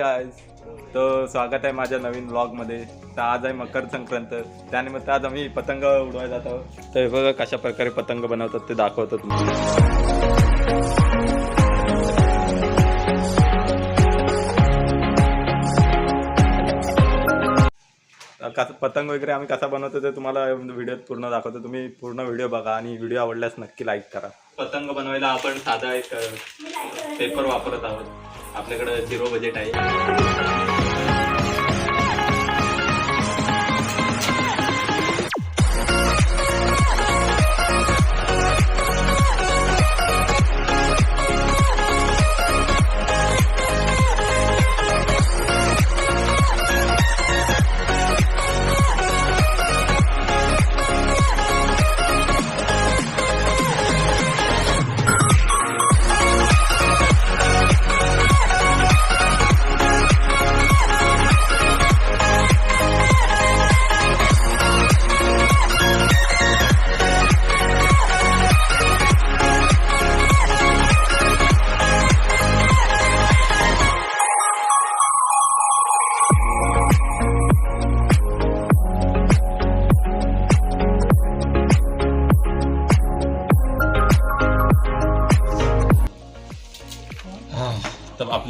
Hi guys तर स्वागत आहे माझ्या नवीन ब्लॉगमध्ये तर आज आहे मकर संक्रांत. त्यानिमित्त आज आम्ही पतंग उडवायला जात. आहोत तर हे बघा कशा प्रकारे पतंग बनवतात ते दाखवतो तुम्हाला. कसं पतंग वगैरे आम्ही कसा बनवतो ते तुम्हाला व्हिडिओत पूर्ण दाखवतो. तुम्ही पूर्ण व्हिडिओ बघा आणि व्हिडिओ आवडल्यास नक्की लाईक करा. पतंग बनवायला आपण साधा एक पेपर वापरत आहोत. आपल्याकडं झिरो बजेट आहे.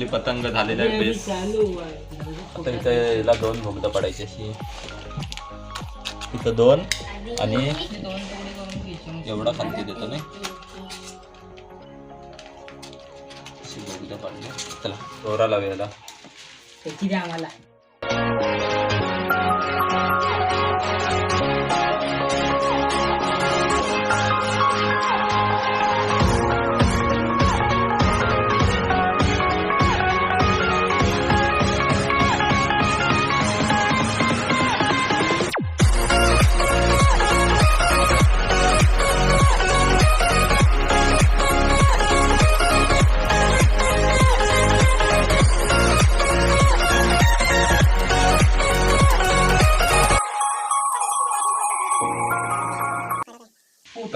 पतंग झालेली आहे बेस. आता इथं याला दोन भोगदं पडायची अशी. इथं दोन आणि एवढा खालती देतो नाही अशी भोगदं पाडली. चला दोरा त्याची द्या आम्हाला.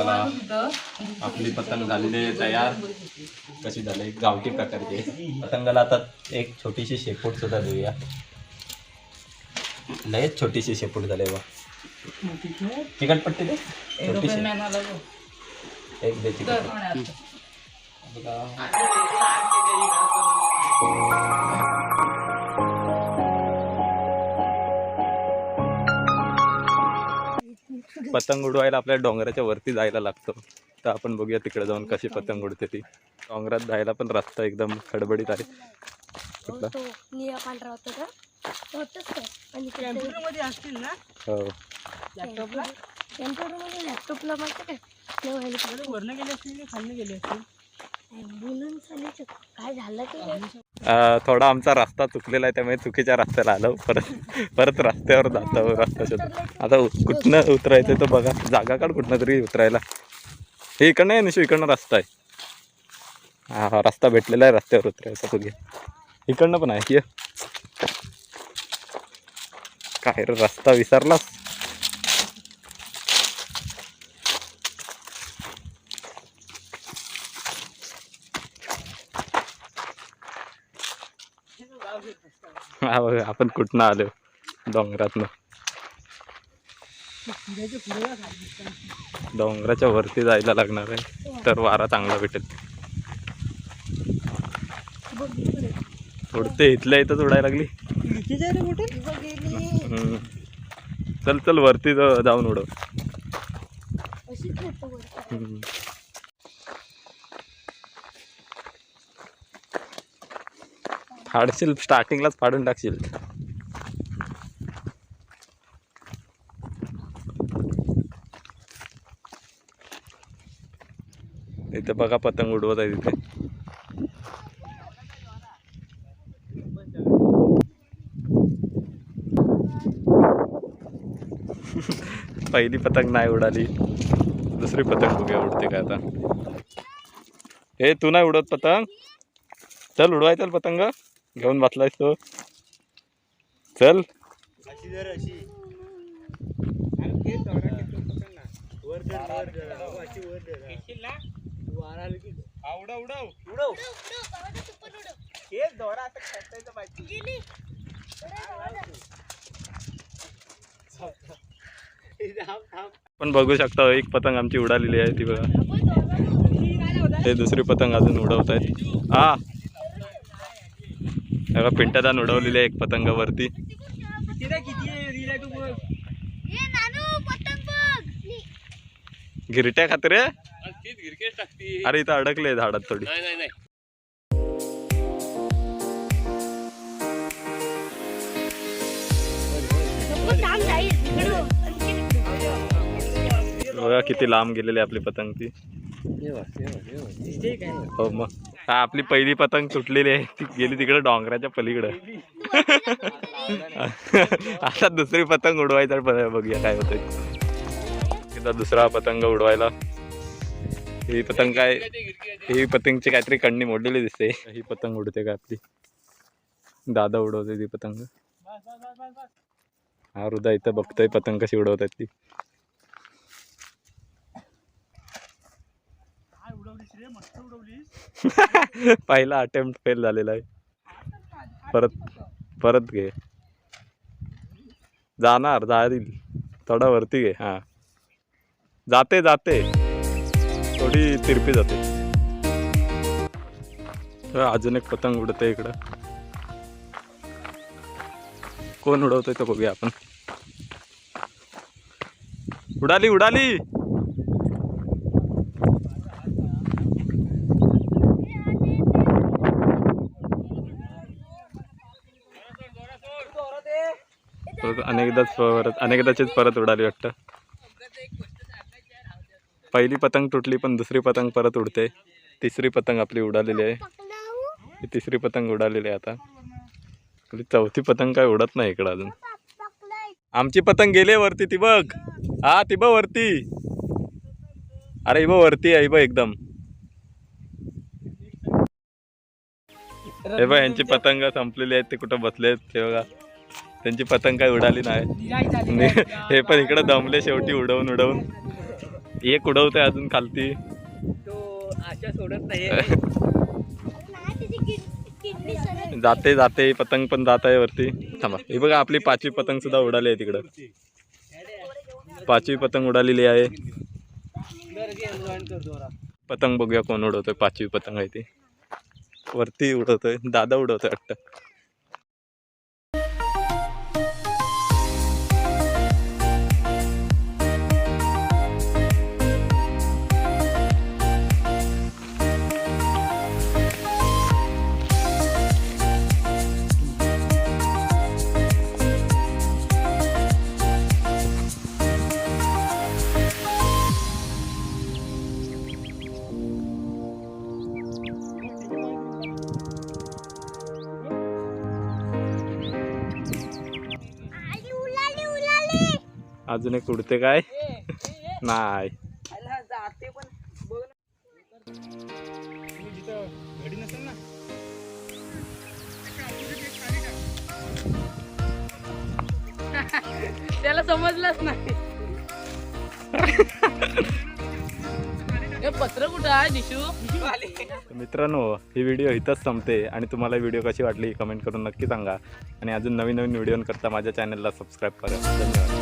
चला आपली पतंग झालेली आहे तयार. कशी झाली? गावठी प्रकारची. पतंगाला आता एक छोटीशी शेपूट सुद्धा देऊया. लयच छोटीशी शेपूट झाली बा. चिकटपट्टी दे. छोटीशी. एक दे चिकटपट्टी पतंग उडवायला आपल्याला डोंगराच्या वरती जायला लागतो. तर आपण बघूया तिकडे जाऊन कशी पतंग उडते ती. डोंगरात जायला पण रस्ता एकदम खडबडीत आहे. कुठला? हो. लॅपटॉपला? काय झालं थोडा आमचा रस्ता चुकलेला आहे त्यामुळे चुकीच्या रस्त्याला आलो. परत परत रस्त्यावर जातो रस्ता शोध आता कुठनं उतरायचं तर बघा. जागा काढ कुठनं तरी उतरायला. हे इकडनं आहे निशू? इकडनं रस्ता आहे. हा हा रस्ता भेटलेला आहे रस्त्यावर उतरायचा बघूया इकडनं पण आहे ये. काय रे रस्ता विसरलास? हा बघा आपण कुठनं आलो? डोंगरातनं. डोंगराच्या वरती जायला लागणार आहे. तर वारा चांगला भेटेल. उडते इथल्या इथंच उडायला लागली. चल चल वरती जाऊन उडव. फाडशील स्टार्टिंगलाच फाडून टाकशील. इथे बघा पतंग उडवत आहे तिथे. पहिली पतंग नाही उडाली. दुसरी पतंग बघूया उडते काय आता. हे तू नाही उडत पतंग? चल उडवाय चल पतंग. घेऊन बसलायस तो. चल. अशी जर अशी. वर धर वर धर. अहो, अशी वर धर. वारा आली की उडव उडव. उडव. दोरा आता खेचायचं पाहिजे थांब थांब. पण बघू शकता एक पतंग आमची उडालेली आहे ती बघा. हे दुसरी पतंग अजून उडवत आहेत हा. बघा पिंटादान उडवलेली आहे एक पतंग वरती किती रे, किती आहे? रील आहे तू बघ. गिरट्या खात रे? अरे इथं अडकले झाडात थोडी. बघा किती लांब गेलेली आपली पतंग ती. हो मग. हा आपली पहिली पतंग तुटलेली आहे. ती गेली तिकडे डोंगराच्या पलीकडं. आता दुसरी पतंग उडवायचा बघूया काय होतंय. एकदा दुसरा पतंग उडवायला. ही पतंग काय ही पतंगची काहीतरी कण्णी मोडलेली दिसते. ही पतंग उडते का आपली? दादा उडवते ती पतंग. हा हृदय इथं बघतोय पतंग कशी उडवतात ती. पहिला अटेम्प्ट फेल झालेला आहे. परत परत घे. जाणार जाईल. थोडा वरती घे हां. जाते जाते. थोडी तिरपी जाते. अजून एक पतंग उडते इकडं. कोण उडवतोय तो बघूया आपण. उडाली उडाली! परत अनेकदाच परत अनेकदाचीच परत उडाली वाटतं. पहिली पतंग तुटली पण दुसरी पतंग परत उडते. तिसरी पतंग आपली उडालेली आहे. तिसरी पतंग उडालेली आहे आता. आपली चौथी पतंग काय उडत नाही इकडं अजून. आमची पतंग गेली वरती ती बघ. हा ती बघ वरती. अरे ही बघ वरती आहे बघ एकदम. हे बघ यांची पतंग संपलेली आहेत ते कुठं बसले आहेत ते बघा. त्यांची पतंग काय उडाली नाही. हे पण इकडे दमले शेवटी उडवून उडवून. एक उडवते अजून खालती. आशा सोडत नाही. जाते जाते पतंग पण जात आहे वरती. थांबा हे बघा आपली पाचवी पतंग सुद्धा उडाली आहे तिकडं. पाचवी पतंग उडालेली आहे. पतंग बघूया कोण उडवतोय पाचवी पतंग आहे ती. वरती उडवतोय दादा उडवतोय वाटतं. अजून एक उडते काय? नाही. त्याला समजलंच नाही. हे पत्र कुठं आहे निशू? तर मित्रांनो ही व्हिडिओ इथंच संपते. आणि तुम्हाला व्हिडिओ कशी वाटली कमेंट करून नक्की सांगा. आणि अजून नवीन नवीन व्हिडिओ करता माझ्या चॅनलला सबस्क्राईब करा. धन्यवाद.